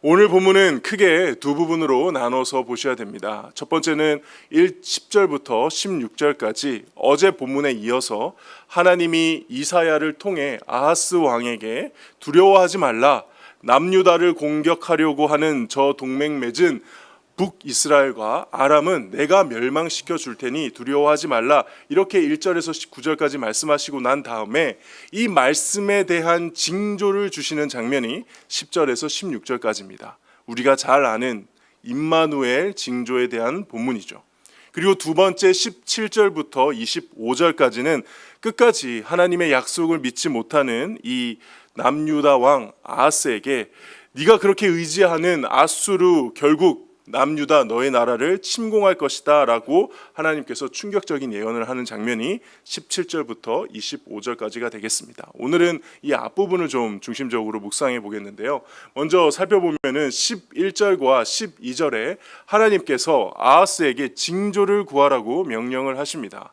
오늘 본문은 크게 두 부분으로 나눠서 보셔야 됩니다. 첫 번째는 1 10절부터 16절까지 어제 본문에 이어서 하나님이 이사야를 통해 아하스 왕에게 두려워하지 말라 남유다를 공격하려고 하는 저 동맹 맺은 북이스라엘과 아람은 내가 멸망시켜 줄 테니 두려워하지 말라 이렇게 1절에서 9절까지 말씀하시고 난 다음에 이 말씀에 대한 징조를 주시는 장면이 10절에서 16절까지입니다. 우리가 잘 아는 임마누엘 징조에 대한 본문이죠. 그리고 두 번째 17절부터 25절까지는 끝까지 하나님의 약속을 믿지 못하는 이 남유다 왕 아하스에게 네가 그렇게 의지하는 아수르 결국 남유다 너의 나라를 침공할 것이다라고 하나님께서 충격적인 예언을 하는 장면이 17절부터 25절까지가 되겠습니다. 오늘은 이 앞부분을 좀 중심적으로 묵상해 보겠는데요. 먼저 살펴보면은 11절과 12절에 하나님께서 아하스에게 징조를 구하라고 명령을 하십니다.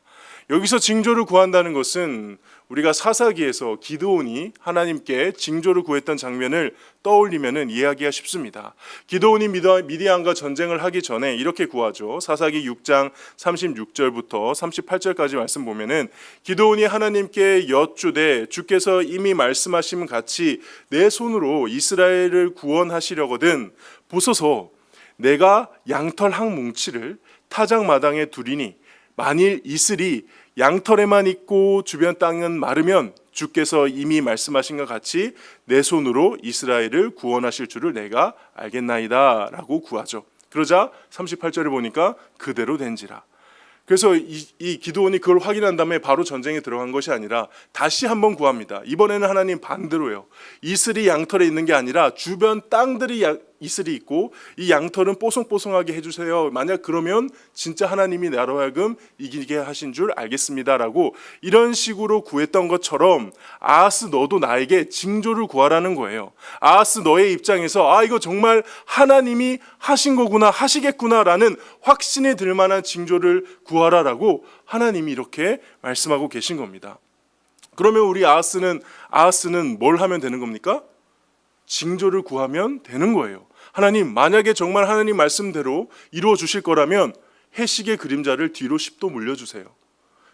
여기서 징조를 구한다는 것은 우리가 사사기에서 기드온이 하나님께 징조를 구했던 장면을 떠올리면은 이해하기가 쉽습니다. 기드온이 미다- 미디안과 전쟁을 하기 전에 이렇게 구하죠. 사사기 6장 36절부터 38절까지 말씀 보면은 기드온이 하나님께 여쭈되 주께서 이미 말씀하신 같이 내 손으로 이스라엘을 구원하시려거든 보소서 내가 양털 한 뭉치를 타작 마당에 두리니 만일 이슬이 양털에만 있고 주변 땅은 마르면 주께서 이미 말씀하신 것 같이 내 손으로 이스라엘을 구원하실 줄을 내가 알겠나이다 라고 구하죠. 그러자 38절에 보니까 그대로 된지라. 그래서 이, 이 기도원이 그걸 확인한 다음에 바로 전쟁에 들어간 것이 아니라 다시 한번 구합니다. 이번에는 하나님 반대로요. 이슬이 양털에 있는 게 아니라 주변 땅들이 야- 이슬이 있고 이 양털은 뽀송뽀송하게 해주세요. 만약 그러면 진짜 하나님이 나로 하여금 이기게 하신 줄 알겠습니다라고 이런 식으로 구했던 것처럼 아하스 너도 나에게 징조를 구하라는 거예요. 아하스 너의 입장에서 아 이거 정말 하나님이 하신 거구나 하시겠구나라는 확신이 들 만한 징조를 구하라라고 하나님이 이렇게 말씀하고 계신 겁니다. 그러면 우리 아하스는 아하스는 뭘 하면 되는 겁니까? 징조를 구하면 되는 거예요. 하나님 만약에 정말 하나님 말씀대로 이루어 주실 거라면 해식의 그림자를 뒤로 10도 물려 주세요.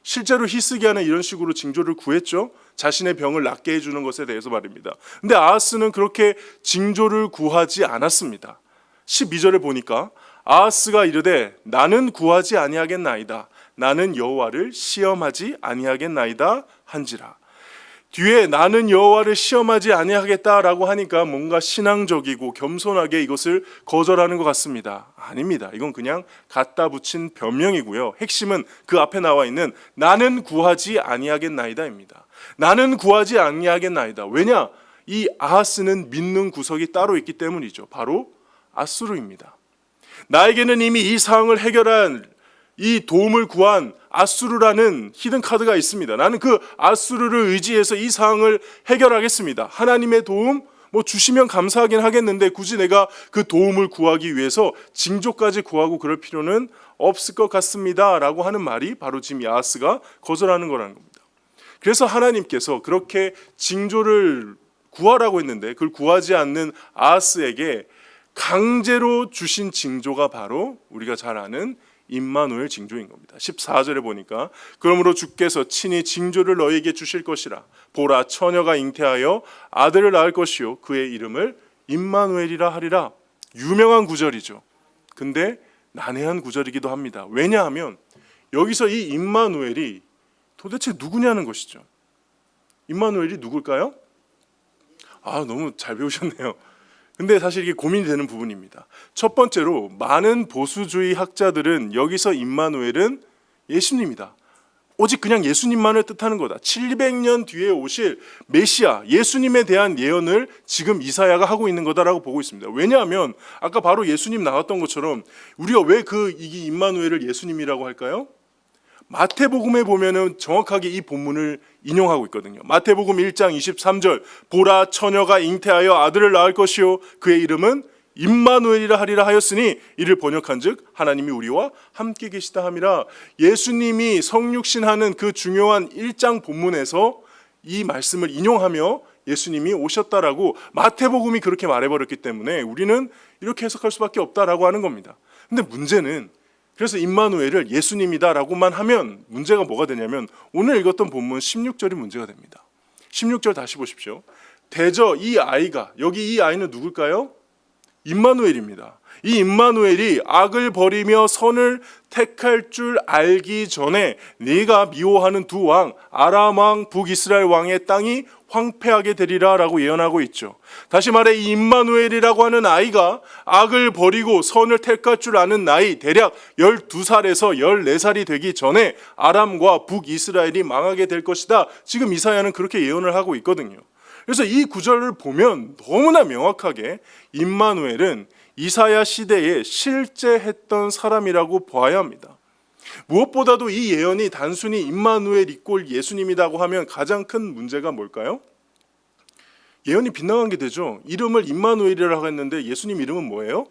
실제로 히스기야는 이런 식으로 징조를 구했죠. 자신의 병을 낫게 해주는 것에 대해서 말입니다. 근데 아하스는 그렇게 징조를 구하지 않았습니다. 12절에 보니까 아하스가 이르되 나는 구하지 아니하겠나이다. 나는 여호와를 시험하지 아니하겠나이다 한지라. 뒤에 나는 여호와를 시험하지 아니하겠다라고 하니까 뭔가 신앙적이고 겸손하게 이것을 거절하는 것 같습니다. 아닙니다. 이건 그냥 갖다 붙인 변명이고요. 핵심은 그 앞에 나와 있는 나는 구하지 아니하겠나이다입니다. 나는 구하지 아니하겠나이다. 왜냐? 이 아하스는 믿는 구석이 따로 있기 때문이죠. 바로 아수르입니다. 나에게는 이미 이 상황을 해결한 이 도움을 구한 아수르라는 히든 카드가 있습니다. 나는 그 아수르를 의지해서 이 상황을 해결하겠습니다. 하나님의 도움 뭐 주시면 감사하긴 하겠는데 굳이 내가 그 도움을 구하기 위해서 징조까지 구하고 그럴 필요는 없을 것 같습니다라고 하는 말이 바로 지금 야스가 거절하는 거라는 겁니다. 그래서 하나님께서 그렇게 징조를 구하라고 했는데 그걸 구하지 않는 아하스에게 강제로 주신 징조가 바로 우리가 잘 아는 임마누엘 징조인 겁니다. 14절에 보니까 그러므로 주께서 친히 징조를 너에게 주실 것이라 보라 처녀가 잉태하여 아들을 낳을 것이요 그의 이름을 임마누엘이라 하리라 유명한 구절이죠. 근데 난해한 구절이기도 합니다. 왜냐하면 여기서 이 임마누엘이 도대체 누구냐는 것이죠. 임마누엘이 누굴까요? 아 너무 잘 배우셨네요. 근데 사실 이게 고민이 되는 부분입니다. 첫 번째로 많은 보수주의 학자들은 여기서 임마누엘은 예수님이다. 오직 그냥 예수님만을 뜻하는 거다. 700년 뒤에 오실 메시아 예수님에 대한 예언을 지금 이사야가 하고 있는 거다라고 보고 있습니다. 왜냐하면 아까 바로 예수님 나왔던 것처럼 우리가 왜 그이 임마누엘을 예수님이라고 할까요? 마태복음에 보면은 정확하게 이 본문을 인용하고 있거든요. 마태복음 1장 23절 보라 처녀가 잉태하여 아들을 낳을 것이요 그의 이름은 임마누엘이라 하리라 하였으니 이를 번역한즉 하나님이 우리와 함께 계시다 함이라 예수님이 성육신하는 그 중요한 1장 본문에서 이 말씀을 인용하며 예수님이 오셨다라고 마태복음이 그렇게 말해버렸기 때문에 우리는 이렇게 해석할 수밖에 없다라고 하는 겁니다. 근데 문제는 그래서 임마누엘을 예수님이다라고만 하면 문제가 뭐가 되냐면 오늘 읽었던 본문 16절이 문제가 됩니다. 16절 다시 보십시오. 대저 이 아이가 여기 이 아이는 누굴까요? 임마누엘입니다. 이 임마누엘이 악을 버리며 선을 택할 줄 알기 전에 네가 미워하는 두 왕 아람 왕 북이스라엘 왕의 땅이 황폐하게 되리라라고 예언하고 있죠. 다시 말해 이 임마누엘이라고 하는 아이가 악을 버리고 선을 택할 줄 아는 나이 대략 12살에서 14살이 되기 전에 아람과 북이스라엘이 망하게 될 것이다. 지금 이사야는 그렇게 예언을 하고 있거든요. 그래서 이 구절을 보면 너무나 명확하게 임마누엘은 이사야 시대에 실제 했던 사람이라고 봐야 합니다. 무엇보다도 이 예언이 단순히 임마누엘 이꼴 예수님이라고 하면 가장 큰 문제가 뭘까요? 예언이 빗나간 게 되죠. 이름을 임마누엘이라고 했는데 예수님 이름은 뭐예요?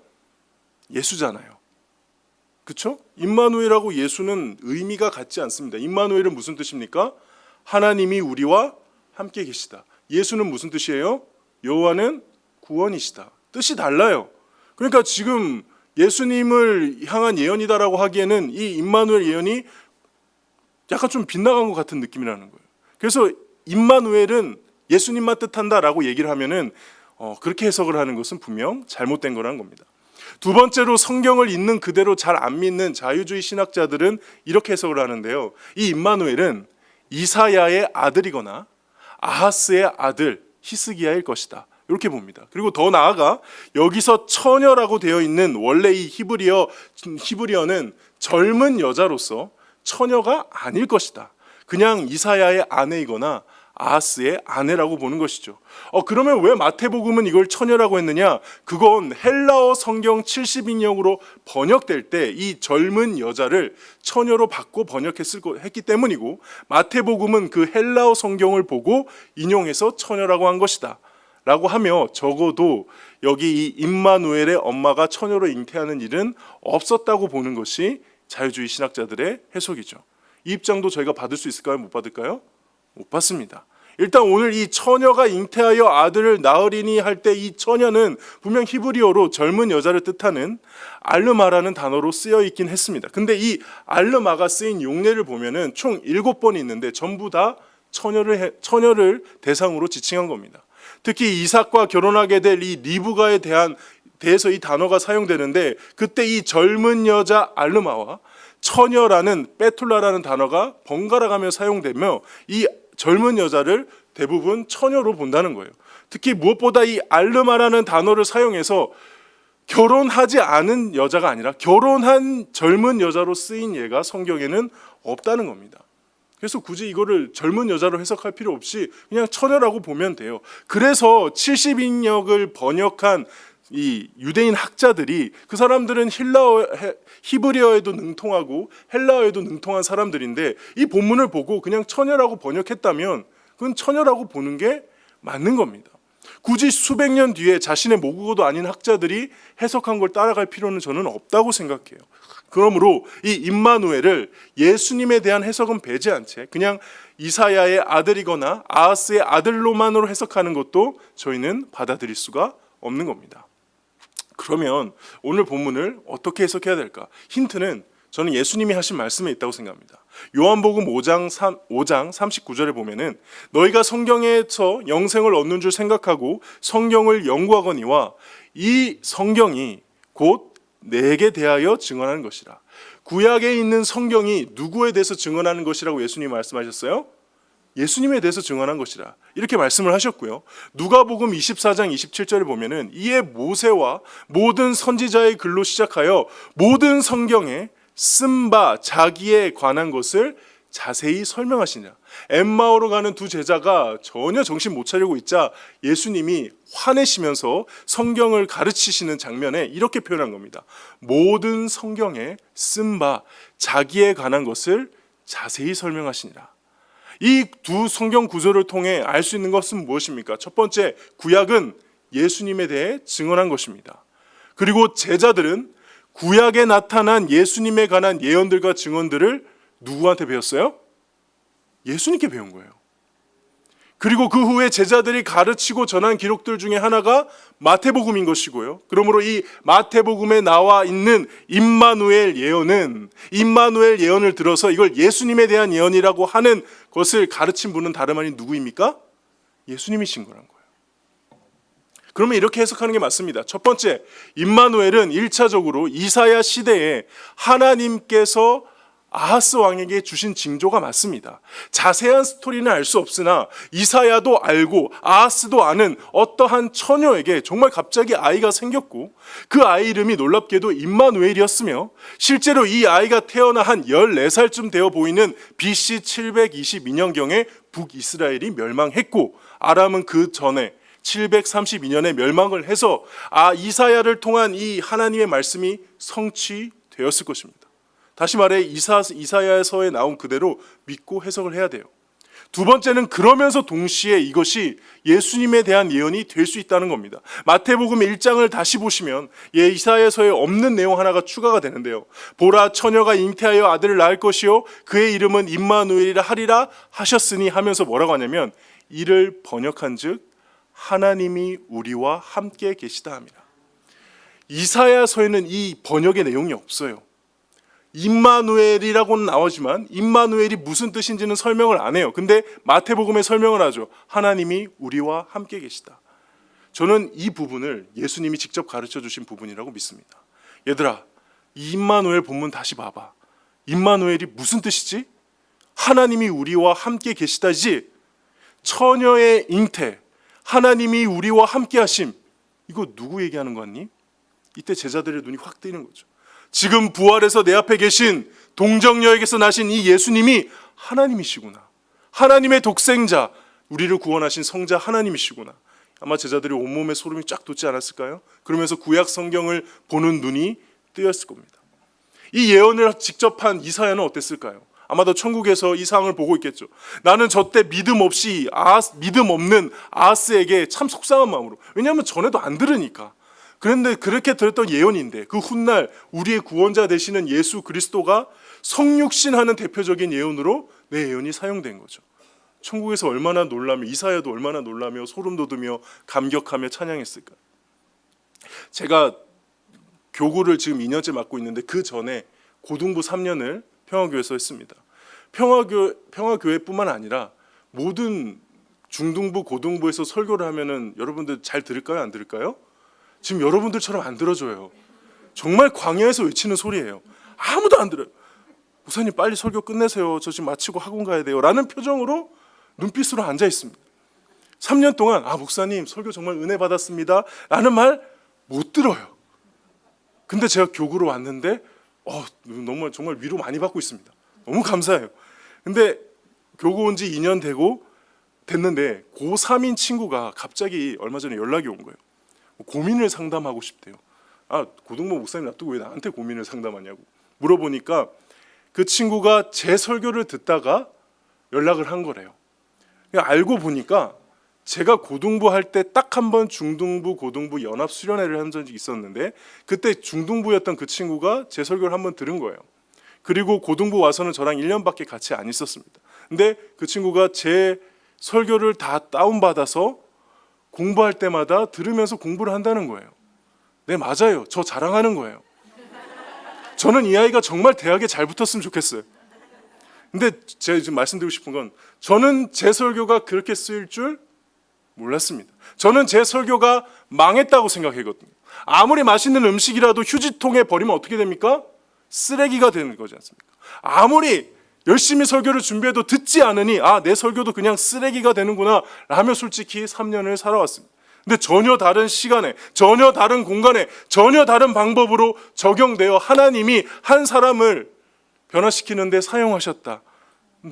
예수잖아요. 그렇죠? 임마누엘하고 예수는 의미가 같지 않습니다. 임마누엘은 무슨 뜻입니까? 하나님이 우리와 함께 계시다. 예수는 무슨 뜻이에요? 여호와는 구원이시다. 뜻이 달라요. 그러니까 지금 예수님을 향한 예언이다라고 하기에는 이 임마누엘 예언이 약간 좀 빗나간 것 같은 느낌이라는 거예요. 그래서 임마누엘은 예수님만 뜻한다라고 얘기를 하면은 어, 그렇게 해석을 하는 것은 분명 잘못된 거라는 겁니다. 두 번째로 성경을 있는 그대로 잘 안 믿는 자유주의 신학자들은 이렇게 해석을 하는데요. 이 임마누엘은 이사야의 아들이거나 아하스의 아들 히스기야일 것이다. 이렇게 봅니다. 그리고 더 나아가 여기서 처녀라고 되어 있는 원래 이 히브리어 히브리어는 젊은 여자로서 처녀가 아닐 것이다. 그냥 이사야의 아내이거나 아하스의 아내라고 보는 것이죠. 어 그러면 왜 마태복음은 이걸 처녀라고 했느냐? 그건 헬라어 성경 70인형으로 번역될 때 이 젊은 여자를 처녀로 바꿔 번역했을 거- 했기 때문이고 마태복음은 그 헬라어 성경을 보고 인용해서 처녀라고 한 것이다. 라고 하며 적어도 여기 이 임마누엘의 엄마가 처녀로 잉태하는 일은 없었다고 보는 것이 자유주의 신학자들의 해석이죠. 이 입장도 저희가 받을 수 있을까요? 못 받을까요? 못 받습니다. 일단 오늘 이 처녀가 잉태하여 아들을 낳으리니 할 때 이 처녀는 분명 히브리어로 젊은 여자를 뜻하는 알르마라는 단어로 쓰여 있긴 했습니다. 근데 이 알르마가 쓰인 용례를 보면은 총 일곱 번이 있는데 전부 다 처녀를 해- 처녀를 대상으로 지칭한 겁니다. 특히 이삭과 결혼하게 될 이 리브가에 대한 대해서 이 단어가 사용되는데 그때 이 젊은 여자 알르마와 처녀라는 빼툴라라는 단어가 번갈아가며 사용되며 이 젊은 여자를 대부분 처녀로 본다는 거예요. 특히 무엇보다 이 알르마라는 단어를 사용해서 결혼하지 않은 여자가 아니라 결혼한 젊은 여자로 쓰인 예가 성경에는 없다는 겁니다. 그래서 굳이 이거를 젊은 여자로 해석할 필요 없이 그냥 처녀라고 보면 돼요. 그래서 70인역을 번역한 이 유대인 학자들이 그 사람들은 힐라어 해- 히브리어에도 능통하고 헬라어에도 능통한 사람들인데 이 본문을 보고 그냥 처녀라고 번역했다면 그건 처녀라고 보는 게 맞는 겁니다. 굳이 수백 년 뒤에 자신의 모국어도 아닌 학자들이 해석한 걸 따라갈 필요는 저는 없다고 생각해요. 그러므로 이 임마누엘을 예수님에 대한 해석은 배제한 채 그냥 이사야의 아들이거나 아하스의 아들로만으로 해석하는 것도 저희는 받아들일 수가 없는 겁니다. 그러면 오늘 본문을 어떻게 해석해야 될까? 힌트는 저는 예수님이 하신 말씀에 있다고 생각합니다. 요한복음 5장 3, 5장 39절에 보면은 너희가 성경에서 영생을 얻는 줄 생각하고 성경을 연구하거니와 이 성경이 곧 내게 대하여 증언하는 것이라. 구약에 있는 성경이 누구에 대해서 증언하는 것이라고 예수님이 말씀하셨어요? 예수님에 대해서 증언한 것이라 이렇게 말씀을 하셨고요. 누가복음 24장 27절에 보면은 이에 모세와 모든 선지자의 글로 시작하여 모든 성경에 쓴 바 자기에 관한 것을 자세히 설명하시냐. 엠마오로 가는 두 제자가 전혀 정신 못 차리고 있자 예수님이 화내시면서 성경을 가르치시는 장면에 이렇게 표현한 겁니다. 모든 성경에 쓴 바 자기에 관한 것을 자세히 설명하시니라. 이 두 성경 구조를 통해 알 수 있는 것은 무엇입니까? 첫 번째, 구약은 예수님에 대해 증언한 것입니다. 그리고 제자들은 구약에 나타난 예수님에 관한 예언들과 증언들을 누구한테 배웠어요? 예수님께 배운 거예요. 그리고 그 후에 제자들이 가르치고 전한 기록들 중에 하나가 마태복음인 것이고요. 그러므로 이 마태복음에 나와 있는 임마누엘 예언은 임마누엘 예언을 들어서 이걸 예수님에 대한 예언이라고 하는 것을 가르친 분은 다름 아닌 누구입니까? 예수님이신 거란 거예요. 그러면 이렇게 해석하는 게 맞습니다. 첫 번째, 임마누엘은 1차적으로 이사야 시대에 하나님께서 아하스 왕에게 주신 징조가 맞습니다. 자세한 스토리는 알 수 없으나 이사야도 알고 아하스도 아는 어떠한 처녀에게 정말 갑자기 아이가 생겼고 그 아이 이름이 놀랍게도 임마누엘이었으며 실제로 이 아이가 태어나 한 14살쯤 되어 보이는 BC 722년경에 북이스라엘이 멸망했고 아람은 그 전에 732년에 멸망을 해서 아 이사야를 통한 이 하나님의 말씀이 성취되었을 것입니다. 다시 말해 이사, 이사야서에 나온 그대로 믿고 해석을 해야 돼요. 두 번째는 그러면서 동시에 이것이 예수님에 대한 예언이 될 수 있다는 겁니다. 마태복음 1장을 다시 보시면 예 이사야서에 없는 내용 하나가 추가가 되는데요. 보라 처녀가 잉태하여 아들을 낳을 것이요 그의 이름은 임마누엘이라 하리라 하셨으니 하면서 뭐라고 하냐면 이를 번역한즉 하나님이 우리와 함께 계시다 합니다. 이사야서에는 이 번역의 내용이 없어요. 임마누엘이라고는 나오지만 임마누엘이 무슨 뜻인지는 설명을 안 해요. 근데 마태복음에 설명을 하죠. 하나님이 우리와 함께 계시다. 저는 이 부분을 예수님이 직접 가르쳐 주신 부분이라고 믿습니다. 얘들아, 이 임마누엘 본문 다시 봐봐. 임마누엘이 무슨 뜻이지? 하나님이 우리와 함께 계시다지. 처녀의 잉태, 하나님이 우리와 함께 하심. 이거 누구 얘기하는 거니? 이때 제자들의 눈이 확 뜨이는 거죠. 지금 부활해서 내 앞에 계신 동정녀에게서 나신 이 예수님이 하나님이시구나. 하나님의 독생자, 우리를 구원하신 성자 하나님이시구나. 아마 제자들이 온몸에 소름이 쫙 돋지 않았을까요? 그러면서 구약 성경을 보는 눈이 뜨였을 겁니다. 이 예언을 직접 한 이사야는 어땠을까요? 아마도 천국에서 이 상황을 보고 있겠죠. 나는 저 때 믿음 없이 아하스, 믿음 없는 아하스에게 참 속상한 마음으로. 왜냐하면 전에도 안 들으니까. 그런데 그렇게 들었던 예언인데 그 훗날 우리의 구원자 되시는 예수 그리스도가 성육신하는 대표적인 예언으로 내 예언이 사용된 거죠. 천국에서 얼마나 놀라며 이사야도 얼마나 놀라며 소름 돋으며 감격하며 찬양했을까. 제가 교구를 지금 2년째 맡고 있는데 그 전에 고등부 3년을 평화교회에서 했습니다. 평화교 평화교회뿐만 아니라 모든 중등부 고등부에서 설교를 하면은 여러분들 잘 들을까요? 안 들을까요? 지금 여러분들처럼 안 들어줘요. 정말 광야에서 외치는 소리예요. 아무도 안 들어요. 목사님 빨리 설교 끝내세요. 저 지금 마치고 학원 가야 돼요. 라는 표정으로 눈빛으로 앉아 있습니다. 3년 동안 아 목사님 설교 정말 은혜 받았습니다. 라는 말 못 들어요. 근데 제가 교구로 왔는데 어, 너무 정말 위로 많이 받고 있습니다. 너무 감사해요. 근데 교구 온 지 2년 되고 됐는데 고3인 친구가 갑자기 얼마 전에 연락이 온 거예요. 고민을 상담하고 싶대요. 아 고등부 목사님 놔두고 왜 나한테 고민을 상담하냐고 물어보니까 그 친구가 제 설교를 듣다가 연락을 한 거래요. 그냥 알고 보니까 제가 고등부 할 때 딱 한 번 중등부 고등부 연합 수련회를 한 적이 있었는데 그때 중등부였던 그 친구가 제 설교를 한 번 들은 거예요. 그리고 고등부 와서는 저랑 1년밖에 같이 안 있었습니다. 근데 그 친구가 제 설교를 다 다운받아서 공부할 때마다 들으면서 공부를 한다는 거예요. 네, 맞아요. 저 자랑하는 거예요. 저는 이 아이가 정말 대학에 잘 붙었으면 좋겠어요. 근데 제가 지금 말씀드리고 싶은 건 저는 제 설교가 그렇게 쓰일 줄 몰랐습니다. 저는 제 설교가 망했다고 생각했거든요. 아무리 맛있는 음식이라도 휴지통에 버리면 어떻게 됩니까? 쓰레기가 되는 거지 않습니까? 아무리 열심히 설교를 준비해도 듣지 않으니 아 내 설교도 그냥 쓰레기가 되는구나 라며 솔직히 3년을 살아왔습니다. 근데 전혀 다른 시간에 전혀 다른 공간에 전혀 다른 방법으로 적용되어 하나님이 한 사람을 변화시키는데 사용하셨다.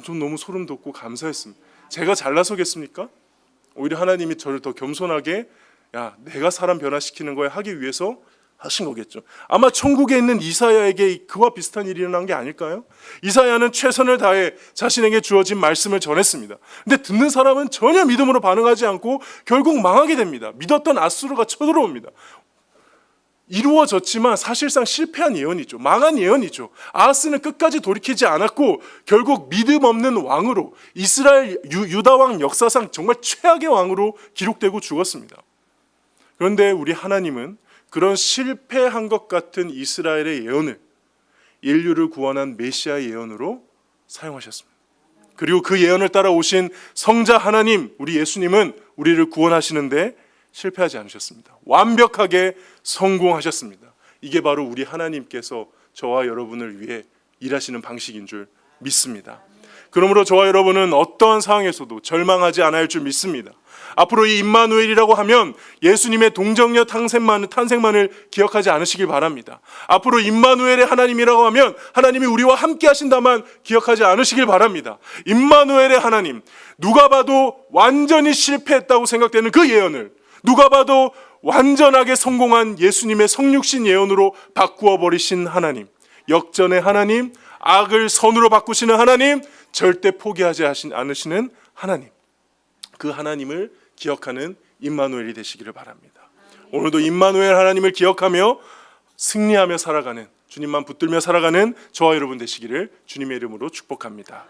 좀 너무 소름 돋고 감사했습니다. 제가 잘나서겠습니까? 오히려 하나님이 저를 더 겸손하게 야 내가 사람 변화시키는 거에 하기 위해서 하신 거겠죠. 아마 천국에 있는 이사야에게 그와 비슷한 일이 일어난 게 아닐까요? 이사야는 최선을 다해 자신에게 주어진 말씀을 전했습니다. 근데 듣는 사람은 전혀 믿음으로 반응하지 않고 결국 망하게 됩니다. 믿었던 아수르가 쳐들어옵니다. 이루어졌지만 사실상 실패한 예언이죠. 망한 예언이죠. 아하스는 끝까지 돌이키지 않았고 결국 믿음 없는 왕으로 이스라엘 유, 유다 왕 역사상 정말 최악의 왕으로 기록되고 죽었습니다. 그런데 우리 하나님은 그런 실패한 것 같은 이스라엘의 예언을 인류를 구원한 메시아의 예언으로 사용하셨습니다. 그리고 그 예언을 따라 오신 성자 하나님, 우리 예수님은 우리를 구원하시는데 실패하지 않으셨습니다. 완벽하게 성공하셨습니다. 이게 바로 우리 하나님께서 저와 여러분을 위해 일하시는 방식인 줄 믿습니다. 그러므로 저와 여러분은 어떠한 상황에서도 절망하지 않아야 할 줄 믿습니다. 앞으로 이 임마누엘이라고 하면 예수님의 동정녀 탄생만, 탄생만을 기억하지 않으시길 바랍니다. 앞으로 임마누엘의 하나님이라고 하면 하나님이 우리와 함께 하신다만 기억하지 않으시길 바랍니다. 임마누엘의 하나님, 누가 봐도 완전히 실패했다고 생각되는 그 예언을 누가 봐도 완전하게 성공한 예수님의 성육신 예언으로 바꾸어 버리신 하나님, 역전의 하나님, 악을 선으로 바꾸시는 하나님, 절대 포기하지 않으시는 하나님. 그 하나님을 기억하는 임마누엘이 되시기를 바랍니다. 오늘도 임마누엘 하나님을 기억하며 승리하며 살아가는 주님만 붙들며 살아가는 저와 여러분 되시기를 주님의 이름으로 축복합니다.